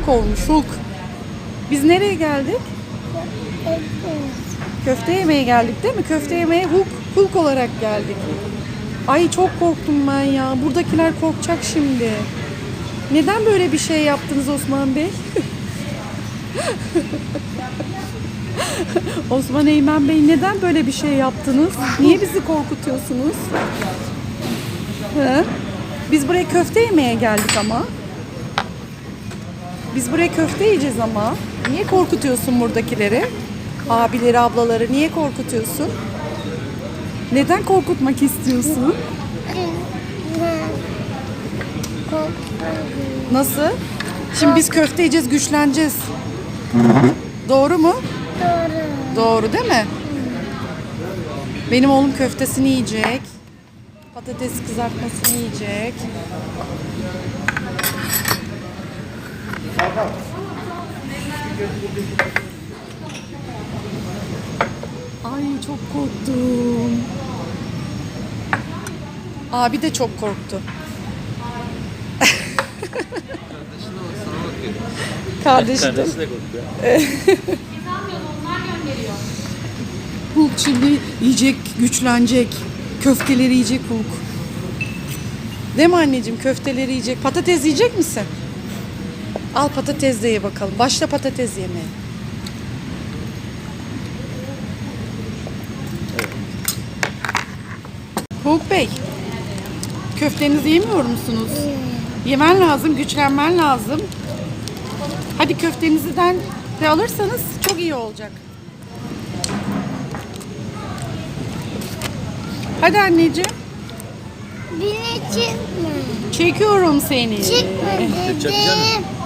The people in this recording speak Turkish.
Hulk olmuş Hulk. Biz nereye geldik? Köfte yemeye geldik değil mi? Köfte yemeye Hulk, Hulk olarak geldik. Ay çok korktum ben ya. Buradakiler korkacak şimdi. Neden böyle bir şey yaptınız Osman Bey? Osman Eymen Bey neden böyle bir şey yaptınız? Niye bizi korkutuyorsunuz? Hı? Biz buraya köfte yemeye geldik ama. Biz buraya köfte yiyeceğiz ama. Niye korkutuyorsun buradakileri? Abileri, ablaları niye korkutuyorsun? Neden korkutmak istiyorsun? Nasıl? Şimdi biz köfte yiyeceğiz, güçleneceğiz. Doğru mu? Doğru değil mi? Benim oğlum köftesini yiyecek. Patates kızartmasını yiyecek. Ay çok korktum. Abi de çok korktu. Kardeşi de. Hulk şimdi yiyecek, güçlenecek. Köfteleri yiyecek Hulk. Değil mi anneciğim? Köfteleri yiyecek. Patates yiyecek misin? Al patates de ye bakalım. Başla patates yemeye. Hulk Bey, köftenizi yemiyor musunuz? Yemen lazım, güçlenmen lazım. Hadi köftenizden de alırsanız çok iyi olacak. Hadi anneciğim. Beni çıkma. Çekiyorum seni. Çakacağım. dedim.